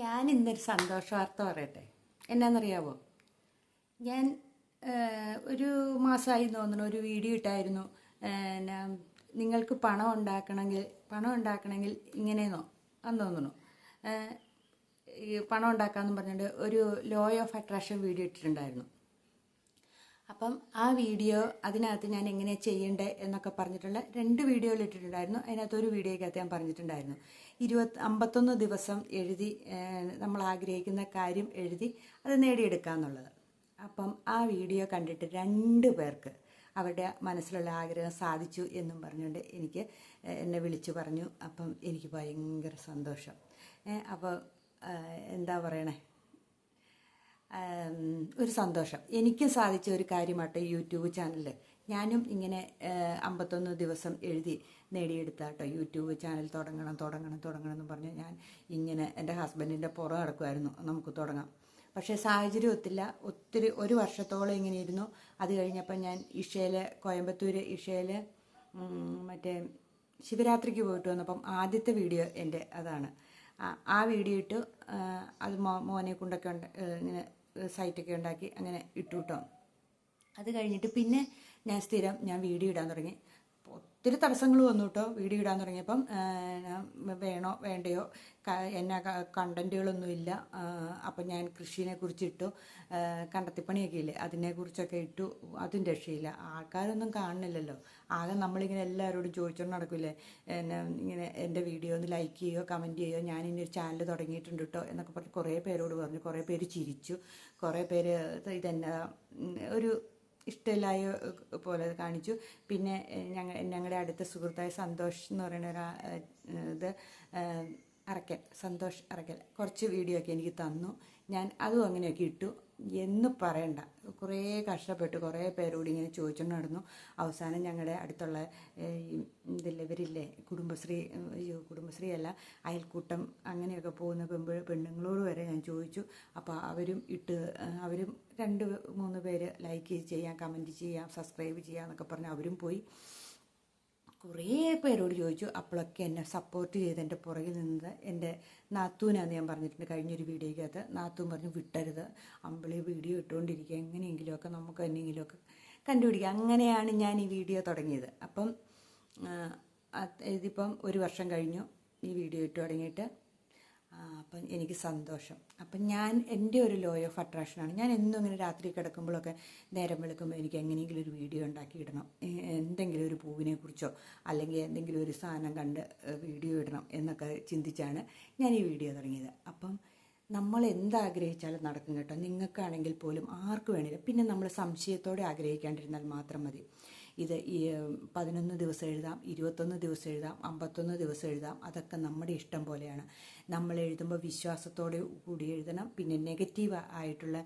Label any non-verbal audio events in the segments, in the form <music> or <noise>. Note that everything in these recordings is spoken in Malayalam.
ഞാൻ ഇന്നൊരു സന്തോഷ വാർത്ത പറയട്ടെ? എന്നാന്നറിയാവോ? ഞാൻ ഒരു മാസമായി തോന്നുന്നു ഒരു വീഡിയോ ഇട്ടായിരുന്നു. എന്നാ നിങ്ങൾക്ക് പണം ഉണ്ടാക്കണമെങ്കിൽ പണം ഉണ്ടാക്കണമെങ്കിൽ ഇങ്ങനെയെന്നോ അന്ന് തോന്നുന്നു. ഈ പണം ഉണ്ടാക്കാമെന്ന് പറഞ്ഞിട്ട് ഒരു ലോ ഓഫ് അട്രാക്ഷൻ വീഡിയോ ഇട്ടിട്ടുണ്ടായിരുന്നു. അപ്പം ആ വീഡിയോ അതിനകത്ത് ഞാൻ എങ്ങനെ ചെയ്യണ്ടേ എന്നൊക്കെ പറഞ്ഞിട്ടുള്ള രണ്ട് വീഡിയോയിൽ ഇട്ടിട്ടുണ്ടായിരുന്നു. അതിനകത്ത് ഒരു വീഡിയോയ്ക്കകത്ത് ഞാൻ പറഞ്ഞിട്ടുണ്ടായിരുന്നു. ഇരുപത്തി അമ്പത്തൊന്ന് ദിവസം എഴുതി നമ്മൾ ആഗ്രഹിക്കുന്ന കാര്യം എഴുതി അത് നേടിയെടുക്കുക എന്നുള്ളത് അപ്പം ആ വീഡിയോ കണ്ടിട്ട് രണ്ട് പേർക്ക് അവരുടെ മനസ്സിലുള്ള ആഗ്രഹം സാധിച്ചു എന്നും പറഞ്ഞുകൊണ്ട് എനിക്ക് എന്നെ വിളിച്ചു പറഞ്ഞു. അപ്പം എനിക്ക് ഭയങ്കര സന്തോഷം. അപ്പോൾ എന്താ പറയണേ? ഒരു സന്തോഷം. എനിക്കും സാധിച്ച ഒരു കാര്യമാട്ടെ യൂട്യൂബ് ചാനലിൽ ഞാനും ഇങ്ങനെ അമ്പത്തൊന്ന് ദിവസം എഴുതി നേടിയെടുത്താട്ടോ. യൂട്യൂബ് ചാനൽ തുടങ്ങണം തുടങ്ങണം തുടങ്ങണം എന്ന് പറഞ്ഞ് ഞാൻ ഇങ്ങനെ എന്റെ ഹസ്ബൻഡിന്റെ പുറം കിടക്കുമായിരുന്നു നമുക്ക് തുടങ്ങാം. പക്ഷേ സാഹചര്യം ഒത്തില്ല. ഒത്തിരി ഒരു വർഷത്തോളം ഇങ്ങനെ ഇരുന്നു. അത് കഴിഞ്ഞപ്പോൾ ഞാൻ ഇഷയിൽ കോയമ്പത്തൂർ ഇഷയിൽ മറ്റേ ശിവരാത്രിക്ക് പോയിട്ട് വന്നപ്പം ആദ്യത്തെ വീഡിയോ എന്റെ അതാണ്. ആ- ആ വീഡിയോ ഇട്ട് അത് മോ മോനെ കൊണ്ടൊക്കെ ഉണ്ട് ഇങ്ങനെ സൈറ്റൊക്കെ ഉണ്ടാക്കി അങ്ങനെ ഇട്ടു കേട്ടോ അത് കഴിഞ്ഞിട്ട് പിന്നെ ഞാൻ സ്ഥിരം ഞാൻ വീഡിയോ ഇടാൻ തുടങ്ങി. ഒത്തിരി തടസ്സങ്ങൾ വന്നു കേട്ടോ വീഡിയോ ഇടാൻ തുടങ്ങിയപ്പം. വേണോ വേണ്ടയോ എന്നാ കണ്ടന്റുകളൊന്നും ഇല്ല. അപ്പം ഞാൻ കൃഷിനെ കുറിച്ച് ഇട്ടു. ആ, കണ്ടത്തിപ്പണിയൊക്കെ ഇല്ലേ? അതിനെക്കുറിച്ചൊക്കെ ഇട്ടു. അതും രക്ഷയില്ല. ആൾക്കാരൊന്നും കാണുന്നില്ലല്ലോ. ആകെ നമ്മളിങ്ങനെ എല്ലാവരോടും ചോദിച്ചുകൊണ്ട് നടക്കില്ലേ? എന്നെ ഇങ്ങനെ എന്റെ വീഡിയോ ഒന്ന് ലൈക്ക് ചെയ്യുകയോ കമന്റ് ചെയ്യുകയോ ഞാൻ ഒരു ചാനൽ തുടങ്ങിയിട്ടുണ്ട് കേട്ടോ എന്നൊക്കെ പറഞ്ഞ് കുറേ പേരോട് പറഞ്ഞു. കുറേ പേര് ചിരിച്ചു. കുറേ പേര് ഇത് ഇതെന്നാ ഒരു ഇഷ്ടമില്ലായ പോലെ കാണിച്ചു. പിന്നെ ഞങ്ങൾ ഞങ്ങളുടെ അടുത്ത സുഹൃത്തായ സന്തോഷ് എന്ന് പറയുന്ന ഒരു ഇത് അറക്കൽ സന്തോഷ് അറക്കൽ. കുറച്ച് വീഡിയോ ഒക്കെ എനിക്ക് തന്നു. ഞാൻ അതും അങ്ങനെയൊക്കെ ഇട്ടു. എന്ന് പറയണ്ട. കുറേ കഷ്ടപ്പെട്ട്. കുറേ പേരോട് ഇങ്ങനെ ചോദിച്ചുകൊണ്ട് നടന്നു. അവസാനം ഞങ്ങളുടെ അടുത്തുള്ള ഇതിലവരില്ലേ കുടുംബശ്രീ അയ്യോ കുടുംബശ്രീ അല്ല അയൽക്കൂട്ടം അങ്ങനെയൊക്കെ പോകുന്ന പെമ്പ് പെണ്ണുങ്ങളോട് വരെ ഞാൻ ചോദിച്ചു. അപ്പോൾ അവരും ഇട്ട് അവരും രണ്ട് മൂന്ന് പേര് ലൈക്ക് ചെയ്യാം കമന്റ് ചെയ്യാം സബ്സ്ക്രൈബ് ചെയ്യാം എന്നൊക്കെ പറഞ്ഞ് അവരും പോയി. കുറേ പേരോട് ചോദിച്ചു. അപ്പോഴൊക്കെ എന്നെ സപ്പോർട്ട് ചെയ്ത് എന്റെ പുറകിൽ നിന്നത് എന്റെ നാത്തൂനാന്ന് ഞാൻ പറഞ്ഞിട്ടുണ്ട് കഴിഞ്ഞൊരു വീഡിയോയ്ക്കകത്ത്. നാത്തൂൻ പറഞ്ഞു വിട്ടരുത്. അമ്പിളി വീഡിയോ ഇട്ടുകൊണ്ടിരിക്കുക. എങ്ങനെയെങ്കിലുമൊക്കെ നമുക്ക് എന്നെങ്കിലുമൊക്കെ കണ്ടുപിടിക്കുക അങ്ങനെയാണ് ഞാൻ ഈ വീഡിയോ തുടങ്ങിയത്. അപ്പം ഇതിപ്പം ഒരു വർഷം കഴിഞ്ഞു ഈ വീഡിയോ ഇട്ട് തുടങ്ങിയിട്ട്. അപ്പം എനിക്ക് സന്തോഷം. അപ്പം ഞാൻ എന്റെ ഒരു ലോ ഓഫ് അട്രാക്ഷനാണ് ഞാൻ എന്നും ഇങ്ങനെ രാത്രി കിടക്കുമ്പോഴൊക്കെ നേരം വെളുക്കുമ്പോൾ എനിക്ക് എങ്ങനെയെങ്കിലും ഒരു വീഡിയോ ഉണ്ടാക്കി ഇടണം എന്തെങ്കിലും ഒരു പൂവിനെ കുറിച്ചോ അല്ലെങ്കിൽ എന്തെങ്കിലും ഒരു സാധനം കണ്ട് വീഡിയോ ഇടണം എന്നൊക്കെ ചിന്തിച്ചാണ് ഞാൻ ഈ വീഡിയോ തുടങ്ങിയത്. അപ്പം നമ്മൾ എന്താഗ്രഹിച്ചാലും നടക്കും കേട്ടോ. നിങ്ങൾക്കാണെങ്കിൽ പോലും ആർക്ക് വേണേലും. പിന്നെ നമ്മൾ സംശയത്തോടെ ആഗ്രഹിക്കാണ്ടിരുന്നാൽ മാത്രം മതി. ഇത് ഈ പതിനൊന്ന് ദിവസം എഴുതാം ഇരുപത്തൊന്ന് ദിവസം എഴുതാം അമ്പത്തൊന്ന് ദിവസം എഴുതാം അതൊക്കെ നമ്മുടെ ഇഷ്ടം പോലെയാണ്. നമ്മൾ എഴുതുമ്പോൾ വിശ്വാസത്തോടെ കൂടി എഴുതണം പിന്നെ നെഗറ്റീവ് ആയിട്ടുള്ള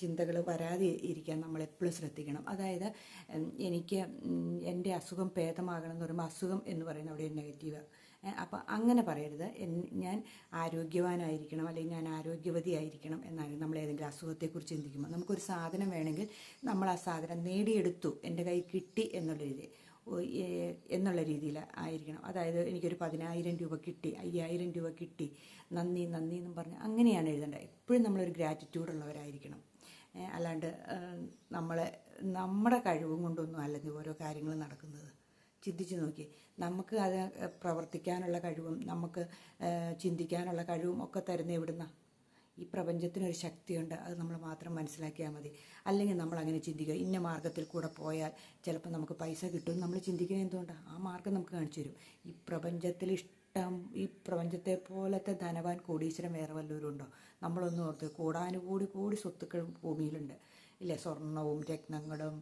ചിന്തകൾ വരാതെ ഇരിക്കാൻ നമ്മൾ എപ്പോഴും ശ്രദ്ധിക്കണം. അതായത് എനിക്ക് എന്റെ അസുഖം ഭേദമാകണം എന്ന് പറയുമ്പോൾ അസുഖം എന്ന് പറയുന്ന അവിടെ നെഗറ്റീവ് അപ്പം അങ്ങനെ പറയരുത്. ഞാൻ ആരോഗ്യവാനായിരിക്കണം അല്ലെങ്കിൽ ഞാൻ ആരോഗ്യവതി ആയിരിക്കണം എന്നാണ് നമ്മൾ ഏതെങ്കിലും അസുഖത്തെക്കുറിച്ച് ചിന്തിക്കുമ്പോൾ. നമുക്കൊരു സാധനം വേണമെങ്കിൽ നമ്മൾ ആ സാധനം നേടിയെടുത്തു എന്റെ കൈ കിട്ടി എന്നുള്ള രീതി എന്നുള്ള രീതിയിൽ ആയിരിക്കണം. അതായത് എനിക്കൊരു പതിനായിരം രൂപ കിട്ടി അയ്യായിരം രൂപ കിട്ടി നന്ദി നന്ദി എന്നും പറഞ്ഞ് അങ്ങനെയാണ് എഴുതേണ്ടത്. എപ്പോഴും നമ്മളൊരു ഗ്രാറ്റിറ്റ്യൂഡ് ഉള്ളവരായിരിക്കണം. അല്ലാണ്ട് നമ്മളെ നമ്മുടെ കഴിവും കൊണ്ടൊന്നും അല്ലെങ്കിൽ ഓരോ കാര്യങ്ങളും നടക്കുന്നത്. ചിന്തിച്ച് നോക്കി. നമുക്ക് അത് പ്രവർത്തിക്കാനുള്ള കഴിവും നമുക്ക് ചിന്തിക്കാനുള്ള കഴിവും ഒക്കെ തരുന്ന എവിടുന്ന? ഈ പ്രപഞ്ചത്തിനൊരു ശക്തിയുണ്ട്. അത് നമ്മൾ മാത്രം മനസ്സിലാക്കിയാൽ മതി. അല്ലെങ്കിൽ നമ്മൾ അങ്ങനെ ചിന്തിക്കുക. ഇന്ന മാർഗത്തിൽ കൂടെ പോയാൽ ചിലപ്പോൾ നമുക്ക് പൈസ കിട്ടും നമ്മൾ ചിന്തിക്കുന്നത് എന്തുകൊണ്ടാണ് ആ മാർഗം നമുക്ക് കാണിച്ചു തരും. ഈ പ്രപഞ്ചത്തിൽ ഇഷ്ടം ഈ പ്രപഞ്ചത്തെ പോലത്തെ ധനവാൻ കോടീശ്വരം വേറെ വല്ലവരും ഉണ്ടോ നമ്മളൊന്നും ഓർത്ത് കൂടാനുകൂടി കൂടി സ്വത്തുക്കൾ ഭൂമിയിലുണ്ട്. ഇല്ലേ? സ്വർണവും രത്നങ്ങളും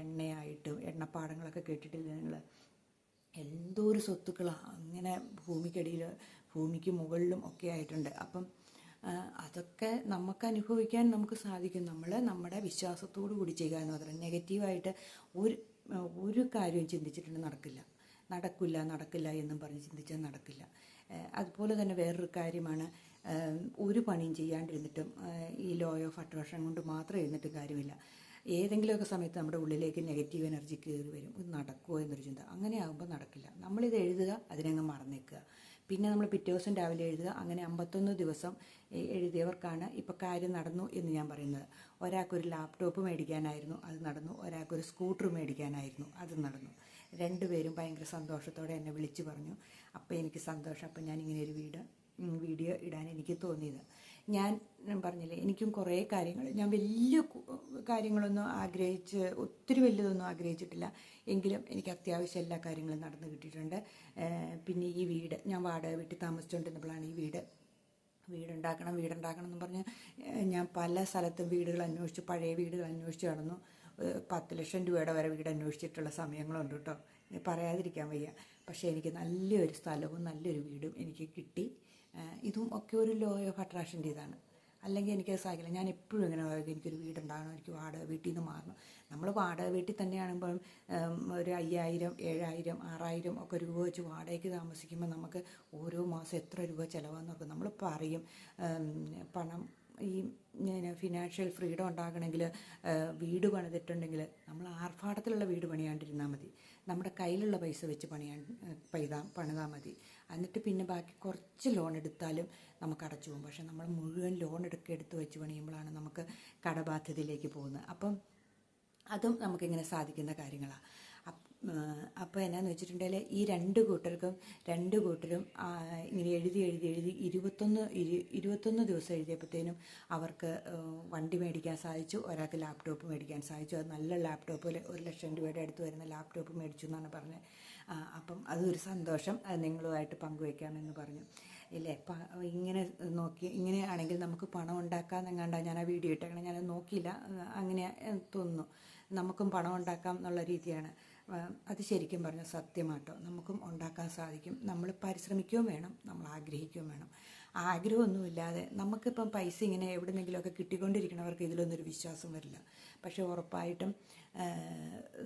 എണ്ണയായിട്ടും എണ്ണപ്പാടങ്ങളൊക്കെ കേട്ടിട്ടില്ലേ നിങ്ങൾ എന്തോ ഒരു സ്വത്തുക്കളാണ് അങ്ങനെ ഭൂമിക്കടിയിൽ ഭൂമിക്ക് മുകളിലും ഒക്കെ ആയിട്ടുണ്ട്. അപ്പം അതൊക്കെ നമുക്ക് അനുഭവിക്കാൻ നമുക്ക് സാധിക്കും. നമ്മൾ നമ്മുടെ വിശ്വാസത്തോടു കൂടി ചെയ്യുക എന്ന് പറഞ്ഞാൽ നെഗറ്റീവായിട്ട് ഒരു ഒരു കാര്യവും ചിന്തിച്ചിട്ടുണ്ട് നടക്കില്ല. നടക്കില്ല നടക്കില്ല എന്നും പറഞ്ഞ് ചിന്തിച്ചാൽ നടക്കില്ല. അതുപോലെ തന്നെ വേറൊരു കാര്യമാണ്. ഒരു പണിയും ചെയ്യാണ്ടിരുന്നിട്ടും ഈ ലോ ഓഫ് അട്രാക്ഷൻ കൊണ്ട് മാത്രം ഇരുന്നിട്ടും കാര്യമില്ല. ഏതെങ്കിലുമൊക്കെ സമയത്ത് നമ്മുടെ ഉള്ളിലേക്ക് നെഗറ്റീവ് എനർജി കയറി വരും. ഇത് നടക്കുമോ എന്നൊരു ചിന്ത. അങ്ങനെ ആകുമ്പോൾ നടക്കില്ല. നമ്മളിത് എഴുതുക അതിനങ്ങ് മറന്നേക്കുക. പിന്നെ നമ്മൾ പിറ്റേ ദിവസം രാവിലെ എഴുതുക അങ്ങനെ അമ്പത്തൊന്ന് ദിവസം എഴുതിയവർക്കാണ് ഇപ്പോൾ കാര്യം നടന്നു എന്ന് ഞാൻ പറയുന്നത്. ഒരാൾക്കൊരു ലാപ്ടോപ്പ് മേടിക്കാനായിരുന്നു അത് നടന്നു. ഒരാൾക്കൊരു സ്കൂട്ടർ മേടിക്കാനായിരുന്നു അത് നടന്നു. രണ്ടുപേരും ഭയങ്കര സന്തോഷത്തോടെ എന്നെ വിളിച്ചു പറഞ്ഞു. അപ്പോൾ എനിക്ക് സന്തോഷം. അപ്പോൾ ഞാൻ ഇങ്ങനെ ഒരു വീട് വീഡിയോ ഇടാൻ എനിക്ക് തോന്നിയത്. ഞാൻ പറഞ്ഞില്ലേ എനിക്കും കുറേ കാര്യങ്ങൾ ഞാൻ വലിയ കാര്യങ്ങളൊന്നും ആഗ്രഹിച്ച് ഒത്തിരി വലിയതൊന്നും ആഗ്രഹിച്ചിട്ടില്ല. എങ്കിലും എനിക്ക് അത്യാവശ്യം എല്ലാ കാര്യങ്ങളും നടന്നു കിട്ടിയിട്ടുണ്ട്. പിന്നെ ഈ വീട് ഞാൻ വാടക വീട്ടിൽ താമസിച്ചുകൊണ്ടിരുന്നപ്പോഴാണ് ഈ വീട് വീടുണ്ടാക്കണം വീടുണ്ടാക്കണം എന്ന് പറഞ്ഞ് ഞാൻ പല സ്ഥലത്തും വീടുകൾ അന്വേഷിച്ചു പഴയ വീടുകൾ അന്വേഷിച്ച് നടന്നു. പത്ത് ലക്ഷം രൂപയുടെ വരെ വീട് അന്വേഷിച്ചിട്ടുള്ള സമയങ്ങളുണ്ട് കേട്ടോ. പറയാതിരിക്കാൻ വയ്യ. പക്ഷേ എനിക്ക് നല്ലൊരു സ്ഥലവും നല്ലൊരു വീടും എനിക്ക് കിട്ടി. ഇതും ഒക്കെ ഒരു ലോ ഓഫ് അട്രാക്ഷന്റെ ഇതാണ് അല്ലെങ്കിൽ എനിക്കത് സാധിക്കില്ല. ഞാൻ എപ്പോഴും ഇങ്ങനെ എനിക്കൊരു വീടുണ്ടാകണം എനിക്ക് വാടക വീട്ടിൽ നിന്ന് മാറണം. നമ്മൾ വാടക വീട്ടിൽ തന്നെയാണെങ്കിൽ ഒരു അയ്യായിരം ഏഴായിരം ആറായിരം ഒക്കെ രൂപ വെച്ച് വാടകയ്ക്ക് താമസിക്കുമ്പോൾ നമുക്ക് ഓരോ മാസം എത്ര രൂപ ചിലവാന്ന് നോക്കും. നമ്മൾ പറയും പണം ഈ ഫിനാൻഷ്യൽ ഫ്രീഡം ഉണ്ടാകണമെങ്കിൽ വീട് പണിതിട്ടുണ്ടെങ്കിൽ നമ്മൾ ആർഭാടത്തിലുള്ള വീട് പണിയാണ്ടിരുന്നാൽ മതി. നമ്മുടെ കയ്യിലുള്ള പൈസ വെച്ച് പണിയാൻ പൈതാ പണിതാൽ മതി. എന്നിട്ട് പിന്നെ ബാക്കി കുറച്ച് ലോൺ എടുത്താലും നമുക്ക് അടച്ചു പോകും. പക്ഷെ നമ്മൾ മുഴുവൻ ലോൺ എടുക്കുക എടുത്ത് വെച്ച് പണിയുമ്പോഴാണ് നമുക്ക് കടബാധ്യതയിലേക്ക് പോകുന്നത്. അപ്പം അതും നമുക്കിങ്ങനെ സാധിക്കുന്ന കാര്യങ്ങളാണ്. അപ്പോൾ എന്നാന്ന് വെച്ചിട്ടുണ്ടെങ്കിൽ ഈ രണ്ട് കൂട്ടർക്കും രണ്ട് കൂട്ടരും ഇങ്ങനെ എഴുതി എഴുതി എഴുതി ഇരുപത്തൊന്ന് ഇരു ഇരുപത്തൊന്ന് ദിവസം എഴുതിയപ്പോഴത്തേനും അവർക്ക് വണ്ടി മേടിക്കാൻ സാധിച്ചു. ഒരാൾക്ക് ലാപ്ടോപ്പ് മേടിക്കാൻ സാധിച്ചു. അത് നല്ല ലാപ്ടോപ്പ് ഒരു ലക്ഷം രൂപയുടെ അടുത്ത് വരുന്ന ലാപ്ടോപ്പ് മേടിച്ചു എന്നാണ് പറഞ്ഞത്. അപ്പം അതൊരു സന്തോഷം. നിങ്ങളുമായിട്ട് പങ്കുവയ്ക്കാമെന്ന് പറഞ്ഞു. ഇല്ലേ? ഇങ്ങനെ നോക്കി ഇങ്ങനെയാണെങ്കിൽ നമുക്ക് പണം ഉണ്ടാക്കാം ഉണ്ടാക്കാമെന്നെങ്ങാണ്ട ഞാൻ ആ വീഡിയോ ഇട്ടേക്കണം. ഞാൻ നോക്കിയില്ല. അങ്ങനെ തോന്നുന്നു. നമുക്കും പണം ഉണ്ടാക്കാം എന്നുള്ള രീതിയാണ്. അത് ശരിക്കും പറഞ്ഞ സത്യമാട്ടോ. നമുക്കും ഉണ്ടാക്കാൻ സാധിക്കും. നമ്മൾ പരിശ്രമിക്കുകയും വേണം. നമ്മൾ ആഗ്രഹിക്കുകയും വേണം. ആഗ്രഹമൊന്നുമില്ലാതെ നമുക്കിപ്പം പൈസ ഇങ്ങനെ എവിടെ നിന്നെങ്കിലുമൊക്കെ കിട്ടിക്കൊണ്ടിരിക്കണവർക്ക് ഇതിലൊന്നൊരു വിശ്വാസം വരില്ല. പക്ഷേ ഉറപ്പായിട്ടും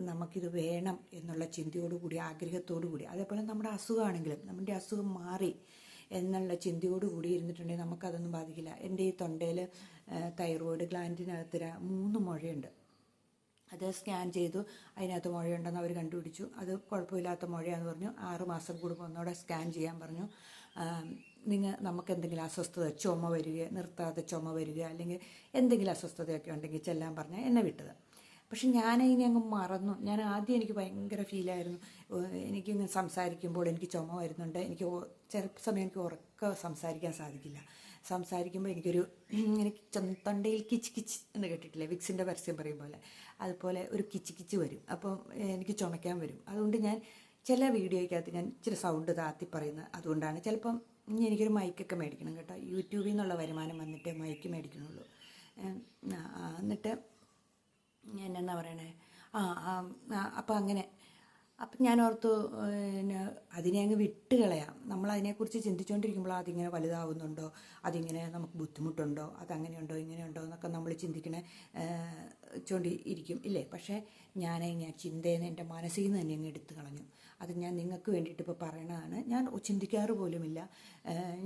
നമുക്കിത് വേണം എന്നുള്ള ചിന്തയോടുകൂടി ആഗ്രഹത്തോടുകൂടി. അതേപോലെ നമ്മുടെ അസുഖമാണെങ്കിലും നമ്മുടെ അസുഖം മാറി എന്നുള്ള ചിന്തയോടുകൂടി ഇരുന്നിട്ടുണ്ടെങ്കിൽ നമുക്കതൊന്നും ബാധിക്കില്ല. എന്റെ ഈ തൊണ്ടയിൽ തൈറോയിഡ് ഗ്ലാൻഡിനകത്ത് മൂന്ന് മുഴയുണ്ട്. അത് സ്കാൻ ചെയ്തു അതിനകത്ത് മുഴയുണ്ടെന്ന് അവർ കണ്ടുപിടിച്ചു. അത് കുഴപ്പമില്ലാത്ത മുഴയാന്ന് പറഞ്ഞു. ആറ് മാസം കൂടുമ്പോൾ ഒന്നുകൂടെ സ്കാൻ ചെയ്യാൻ പറഞ്ഞു. നിങ്ങൾ നമുക്ക് എന്തെങ്കിലും അസ്വസ്ഥത ചുമ വരിക നിർത്താതെ ചുമ വരിക അല്ലെങ്കിൽ എന്തെങ്കിലും അസ്വസ്ഥതയൊക്കെ ഉണ്ടെങ്കിൽ ചെല്ലാൻ പറഞ്ഞാൽ എന്നെ വിട്ടത്. പക്ഷെ ഞാനതിനെ അങ്ങ് മറന്നു. ഞാൻ ആദ്യം എനിക്ക് ഭയങ്കര ഫീലായിരുന്നു എനിക്കിങ്ങനെ സംസാരിക്കുമ്പോൾ എനിക്ക് ചുമ വരുന്നുണ്ട്. എനിക്ക് ചില സമയം എനിക്ക് ഉറക്ക സംസാരിക്കാൻ സാധിക്കില്ല. സംസാരിക്കുമ്പോൾ എനിക്കൊരു <clears throat> എനിക്ക് തൊണ്ടയിൽ കിച്ച് കിച്ച് എന്ന് കേട്ടിട്ടില്ലേ? വിക്സിന്റെ പരസ്യം പറയും പോലെ. അതുപോലെ ഒരു കിച്ച് കിച്ച് വരും. അപ്പം എനിക്ക് ചുമയ്ക്കാൻ വരും. അതുകൊണ്ട് ഞാൻ ചില വീഡിയോയ്ക്കകത്ത് ഞാൻ ഇച്ചിരി സൗണ്ട് താത്തി പറയുന്നത് അതുകൊണ്ടാണ്. ചിലപ്പം ഇനി എനിക്കൊരു മൈക്കൊക്കെ മേടിക്കണം കേട്ടോ. യൂട്യൂബിൽ നിന്നുള്ള വരുമാനം വന്നിട്ട് മൈക്ക് മേടിക്കണുള്ളൂ എന്നിട്ട് എന്നാ പറയണേ? ആ അപ്പം അങ്ങനെ. അപ്പം ഞാൻ ഓർത്തു പിന്നെ അതിനെ അങ്ങ് വിട്ട് കളയാം. നമ്മൾ അതിനെക്കുറിച്ച് ചിന്തിച്ചുകൊണ്ടിരിക്കുമ്പോൾ അതിങ്ങനെ വലുതാവുന്നുണ്ടോ? അതിങ്ങനെ നമുക്ക് ബുദ്ധിമുട്ടുണ്ടോ? അതങ്ങനെയുണ്ടോ? ഇങ്ങനെയുണ്ടോ? എന്നൊക്കെ നമ്മൾ ചിന്തിക്കണേ ചോണ്ടി ഇരിക്കും ഇല്ലേ? പക്ഷേ ഞാൻ ഞാൻ ചിന്തയെന്ന് എന്റെ മനസ്സിൽ നിന്ന് തന്നെ അങ്ങ് എടുത്തു കളഞ്ഞു. അത് ഞാൻ നിങ്ങൾക്ക് വേണ്ടിയിട്ട് ഇപ്പോൾ പറയണതാണ്. ഞാൻ ചിന്തിക്കാറ് പോലുമില്ല.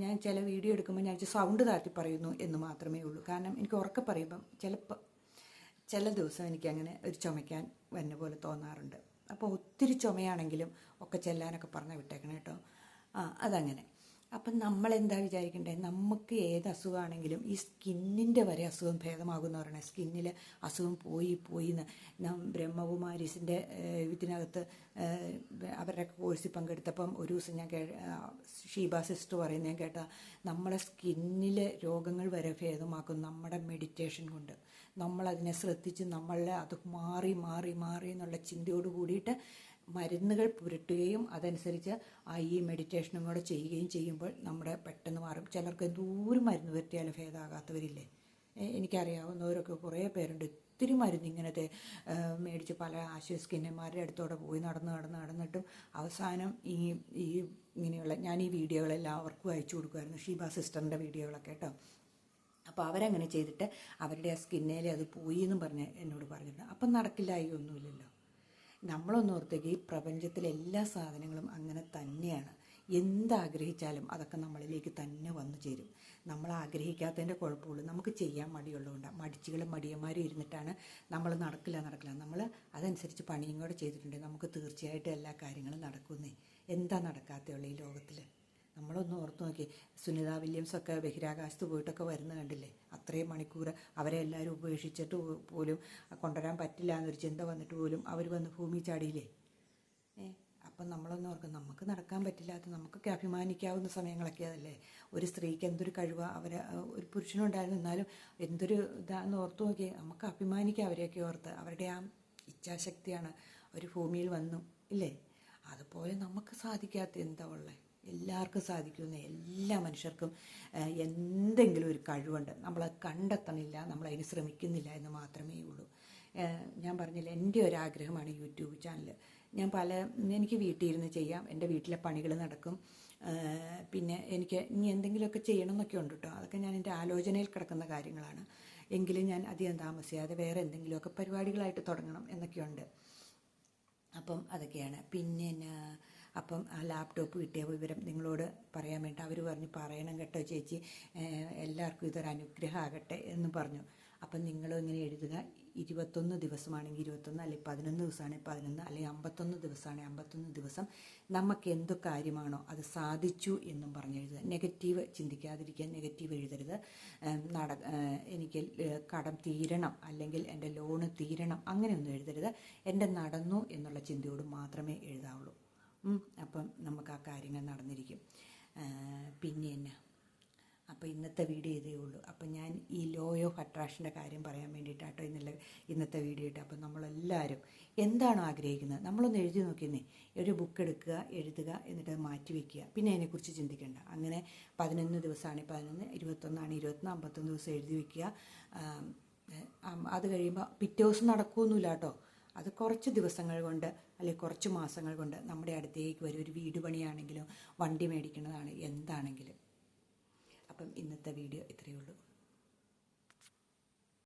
ഞാൻ ചില വീഡിയോ എടുക്കുമ്പോൾ ഞാൻ സൗണ്ട് താഴ്ത്തി പറയുന്നു എന്ന് മാത്രമേ ഉള്ളൂ. കാരണം എനിക്ക് ഉറക്കെ പറയുമ്പം ചിലപ്പോൾ ചില ദിവസം എനിക്കങ്ങനെ ഒരു ചുമയ്ക്കാൻ വന്ന പോലെ തോന്നാറുണ്ട്. അപ്പോൾ ഒത്തിരി ചുമയാണെങ്കിലും ഒക്കെ ചെല്ലാനൊക്കെ പറഞ്ഞ് വിട്ടേക്കണം കേട്ടോ ആ അതങ്ങനെ. അപ്പം നമ്മൾ എന്താ വിചാരിക്കണ്ടേ? നമുക്ക് ഏത് അസുഖമാണെങ്കിലും ഈ സ്കിന്നിന്റെ വരെ അസുഖം ഭേദമാകും എന്ന് പറയണേ സ്കിന്നിൽ അസുഖം പോയി പോയി എന്ന് ബ്രഹ്മകുമാരീസിന്റെ ഇതിനകത്ത് അവരുടെ കോഴ്സിൽ പങ്കെടുത്തപ്പം ഒരു ദിവസം ഞാൻ കേ ഷീബ സിസ്റ്റർ പറയുന്നത് ഞാൻ കേട്ട നമ്മളെ സ്കിന്നിലെ രോഗങ്ങൾ വരെ ഭേദമാക്കും നമ്മുടെ മെഡിറ്റേഷൻ കൊണ്ട്. നമ്മളതിനെ ശ്രദ്ധിച്ച് നമ്മളെ അത് മാറി മാറി മാറി എന്നുള്ള ചിന്തയോട് കൂടിയിട്ട് മരുന്നുകൾ പുരട്ടുകയും അതനുസരിച്ച് ഈ മെഡിറ്റേഷനും കൂടെ ചെയ്യുകയും ചെയ്യുമ്പോൾ നമ്മുടെ പെട്ടെന്ന് മാറും. ചിലർക്ക് എന്തോരം മരുന്ന് പുരട്ടിയാലും ഭേദമാകാത്തവരില്ലേ എനിക്കറിയാവുന്നവരൊക്കെ കുറേ പേരുണ്ട്. ഒത്തിരി മരുന്ന് ഇങ്ങനത്തെ മേടിച്ച് പല ആശുസ്കിന്നന്മാരുടെ അടുത്തോടെ പോയി നടന്ന് നടന്ന് നടന്നിട്ടും അവസാനം ഈ ഈ ഇങ്ങനെയുള്ള ഞാൻ ഈ വീഡിയോകളെല്ലാം അവർക്കും അയച്ചു കൊടുക്കുമായിരുന്നു. ഷീബ സിസ്റ്ററിന്റെ വീഡിയോകളൊക്കെ കേട്ടോ. അപ്പോൾ അവരങ്ങനെ ചെയ്തിട്ട് അവരുടെ ആ സ്കിന്നേലെ അത് പോയി എന്നും പറഞ്ഞ് എന്നോട് പറഞ്ഞിട്ടുണ്ട്. അപ്പം നടക്കില്ലായി ഒന്നുമില്ലല്ലോ. നമ്മളൊന്ന് ഓർത്തേക്ക് ഈ പ്രപഞ്ചത്തിലെ എല്ലാ സാധനങ്ങളും അങ്ങനെ തന്നെയാണ്. എന്താഗ്രഹിച്ചാലും അതൊക്കെ നമ്മളിലേക്ക് തന്നെ വന്നു ചേരും. നമ്മൾ ആഗ്രഹിക്കാത്തതിന്റെ കുഴപ്പമുള്ളൂ. നമുക്ക് ചെയ്യാൻ മടിയുള്ളതുകൊണ്ടാണ്. മടിച്ചുകളും മടിയന്മാരും ഇരുന്നിട്ടാണ് നമ്മൾ നടക്കില്ല നടക്കില്ല. നമ്മൾ അതനുസരിച്ച് പണിയും കൂടെ ചെയ്തിട്ടുണ്ട്. നമുക്ക് തീർച്ചയായിട്ടും എല്ലാ കാര്യങ്ങളും നടക്കുന്നേ. എന്താ നടക്കാത്തുള്ളൂ ഈ ലോകത്തിൽ നമ്മളൊന്ന് ഓർത്ത് നോക്കി. സുനിത വില്യംസ് ഒക്കെ ബഹിരാകാശത്ത് പോയിട്ടൊക്കെ വരുന്ന കണ്ടില്ലേ? അത്രയും മണിക്കൂർ അവരെ എല്ലാവരും ഉപേക്ഷിച്ചിട്ട് പോലും കൊണ്ടുവരാൻ പറ്റില്ല എന്നൊരു ചിന്ത വന്നിട്ട് പോലും അവർ വന്ന് ഭൂമി ചാടിയില്ലേ? ഏ അപ്പം നമ്മളൊന്ന് ഓർക്കും. നമുക്ക് നടക്കാൻ പറ്റില്ലാത്ത നമുക്കൊക്കെ അഭിമാനിക്കാവുന്ന സമയങ്ങളൊക്കെ അതല്ലേ? ഒരു സ്ത്രീക്ക് എന്തൊരു കഴിവാണ് അവരെ ഒരു പുരുഷനുണ്ടായിരുന്നു. എന്നാലും എന്തൊരു ഇതാന്ന് ഓർത്ത് നോക്കി. നമുക്ക് അഭിമാനിക്കാം അവരെയൊക്കെ ഓർത്ത്. അവരുടെ ആ ഇച്ഛാശക്തിയാണ് ഒരു ഭൂമിയിൽ വന്നു. ഇല്ലേ? അതുപോലെ നമുക്ക് സാധിക്കാത്ത എന്താ ഉള്ളത് എല്ലാവർക്കും സാധിക്കുന്ന എല്ലാ മനുഷ്യർക്കും എന്തെങ്കിലും ഒരു കഴിവുണ്ട്. നമ്മൾ കണ്ടെത്തണില്ല നമ്മളതിന് ശ്രമിക്കുന്നില്ല എന്ന് മാത്രമേ ഉള്ളൂ. ഞാൻ പറഞ്ഞില്ല എന്റെ ഒരു ആഗ്രഹമാണ് യൂട്യൂബ് ചാനൽ ഞാൻ പല എനിക്ക് വീട്ടിലിരുന്ന് ചെയ്യാം എന്റെ വീട്ടിലെ പണികൾ നടക്കും. പിന്നെ എനിക്ക് ഇനി എന്തെങ്കിലുമൊക്കെ ചെയ്യണം എന്നൊക്കെ ഉണ്ട് കേട്ടോ അതൊക്കെ ഞാൻ എന്റെ ആലോചനയിൽ കിടക്കുന്ന കാര്യങ്ങളാണ്. എങ്കിലും ഞാൻ അധികം താമസിയാതെ വേറെ എന്തെങ്കിലുമൊക്കെ പരിപാടികളായിട്ട് തുടങ്ങണം എന്നൊക്കെയുണ്ട്. അപ്പം അതൊക്കെയാണ്. പിന്നെ അപ്പം ആ ലാപ്ടോപ്പ് കിട്ടിയ വിവരം നിങ്ങളോട് പറയാൻ വേണ്ടി അവർ പറഞ്ഞു പറയണം കേട്ടോ ചേച്ചി. എല്ലാവർക്കും ഇതൊരു അനുഗ്രഹമാകട്ടെ എന്ന് പറഞ്ഞു. അപ്പം നിങ്ങളും ഇങ്ങനെ എഴുതുക ഇരുപത്തൊന്ന് ദിവസമാണെങ്കിൽ ഇരുപത്തൊന്ന് അല്ലെങ്കിൽ പതിനൊന്ന് ദിവസമാണെങ്കിൽ പതിനൊന്ന് അല്ലെങ്കിൽ അമ്പത്തൊന്ന് ദിവസമാണെങ്കിൽ അമ്പത്തൊന്ന് ദിവസം നമുക്ക് എന്ത് കാര്യമാണോ അത് സാധിച്ചു എന്നും പറഞ്ഞ് എഴുതുക. നെഗറ്റീവ് ചിന്തിക്കാതിരിക്കുക നെഗറ്റീവ് എഴുതരുത്. നട എനിക്ക് കടം തീരണം അല്ലെങ്കിൽ എന്റെ ലോണ് തീരണം അങ്ങനെയൊന്നും എഴുതരുത്. എന്റെ നടന്നു എന്നുള്ള ചിന്തയോട് മാത്രമേ എഴുതാവുള്ളൂ. അപ്പം നമുക്ക് ആ കാര്യങ്ങൾ നടന്നിരിക്കും. പിന്നെ എന്നാ? അപ്പോൾ ഇന്നത്തെ വീഡിയോ ഇതേ ഉള്ളൂ. അപ്പം ഞാൻ ഈ ലോ ഓഫ് അട്രാക്ഷന്റെ കാര്യം പറയാൻ വേണ്ടിയിട്ടാട്ടോ ഇന്നലെ ഇന്നത്തെ വീഡിയോ ഇട്ട് അപ്പം നമ്മളെല്ലാവരും എന്താണോ ആഗ്രഹിക്കുന്നത്? നമ്മളൊന്ന് എഴുതി നോക്കിയെന്നേ. ഒരു ബുക്ക് എടുക്കുക എഴുതുക എന്നിട്ട് അത് മാറ്റി വയ്ക്കുക പിന്നെ അതിനെക്കുറിച്ച് ചിന്തിക്കേണ്ട. അങ്ങനെ പതിനൊന്ന് ദിവസമാണ്. പതിനൊന്ന് ഇരുപത്തൊന്നാണ് ഇരുപത്തൊന്ന് അമ്പത്തൊന്ന് ദിവസം എഴുതി വയ്ക്കുക അത് കഴിയുമ്പോൾ പിറ്റേ ദിവസം നടക്കുമൊന്നുമില്ല കേട്ടോ അത് കുറച്ച് ദിവസങ്ങൾ കൊണ്ട് അല്ലെങ്കിൽ കുറച്ച് മാസങ്ങൾ കൊണ്ട് നമ്മുടെ അടുത്തേക്ക് വരും. ഒരു വീട് പണിയാണെങ്കിലും വണ്ടി മേടിക്കുന്നതാണ് എന്താണെങ്കിലും. അപ്പം ഇന്നത്തെ വീഡിയോ ഇത്രയേ ഉള്ളൂ.